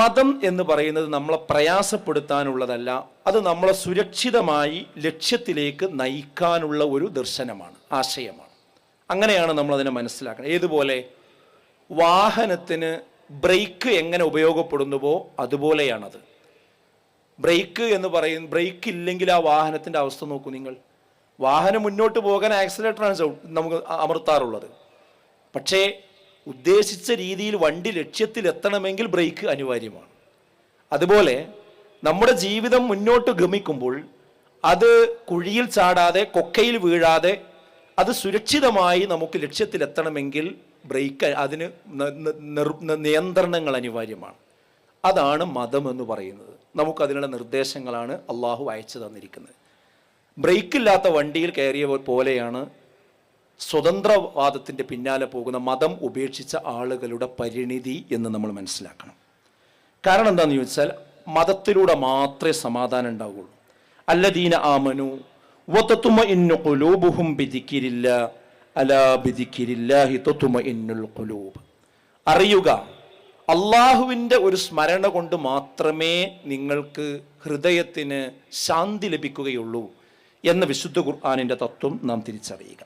മതം എന്ന് പറയുന്നത് നമ്മളെ പ്രയാസപ്പെടുത്താനുള്ളതല്ല അത് നമ്മളെ സുരക്ഷിതമായി ലക്ഷ്യത്തിലേക്ക് നയിക്കാനുള്ള ഒരു ദർശനമാണ് ആശയമാണ്. അങ്ങനെയാണ് നമ്മളതിനെ മനസ്സിലാക്കുന്നത്. ഏതുപോലെ വാഹനത്തിന് ബ്രേക്ക് എങ്ങനെ ഉപയോഗപ്പെടുന്നുവോ അതുപോലെയാണത്. ബ്രേക്ക് എന്ന് പറയുന്ന ബ്രേക്ക് ഇല്ലെങ്കിൽ ആ വാഹനത്തിന്റെ അവസ്ഥ നോക്കൂ നിങ്ങൾ. വാഹനം മുന്നോട്ട് പോകാൻ ആക്സിലേറ്ററാണ് നമുക്ക് അമർത്താറുള്ളത്. പക്ഷേ ഉദ്ദേശിച്ച രീതിയിൽ വണ്ടി ലക്ഷ്യത്തിലെത്തണമെങ്കിൽ ബ്രേക്ക് അനിവാര്യമാണ്. അതുപോലെ നമ്മുടെ ജീവിതം മുന്നോട്ട് ഗമിക്കുമ്പോൾ അത് കുഴിയിൽ ചാടാതെ കൊക്കയിൽ വീഴാതെ അത് സുരക്ഷിതമായി നമുക്ക് ലക്ഷ്യത്തിലെത്തണമെങ്കിൽ ബ്രേക്ക് അതിന് നിയന്ത്രണങ്ങൾ അനിവാര്യമാണ്. അതാണ് മതം എന്ന് പറയുന്നത്. നമുക്കതിനുള്ള നിർദ്ദേശങ്ങളാണ് അള്ളാഹു അയച്ചു തന്നിരിക്കുന്നത്. ബ്രേക്കില്ലാത്ത വണ്ടിയിൽ കയറിയ പോലെയാണ് സ്വതന്ത്രവാദത്തിന്റെ പിന്നാലെ പോകുന്ന മതം ഉപേക്ഷിച്ച ആളുകളുടെ പരിണിതി എന്ന് നമ്മൾ മനസ്സിലാക്കണം. കാരണം എന്താണെന്ന് ചോദിച്ചാൽ മതത്തിലൂടെ മാത്രമേ സമാധാനം ഉണ്ടാവുകയുള്ളൂ. അല്ലദീന ആമനു വതത്തുമ ഇന്നു കുലൂബുഹും ബിദിക്കിരില്ല അലാ ബിദിക്കിരില്ലാഹി തത്തുമ ഇന്നുൽ ഖുലൂബ്. അറിയുക അള്ളാഹുവിന്റെ ഒരു സ്മരണ കൊണ്ട് മാത്രമേ നിങ്ങൾക്ക് ഹൃദയത്തിന് ശാന്തി ലഭിക്കുകയുള്ളൂ എന്ന വിശുദ്ധ ഖുർആാനിന്റെ തത്വം നാം തിരിച്ചറിയുക.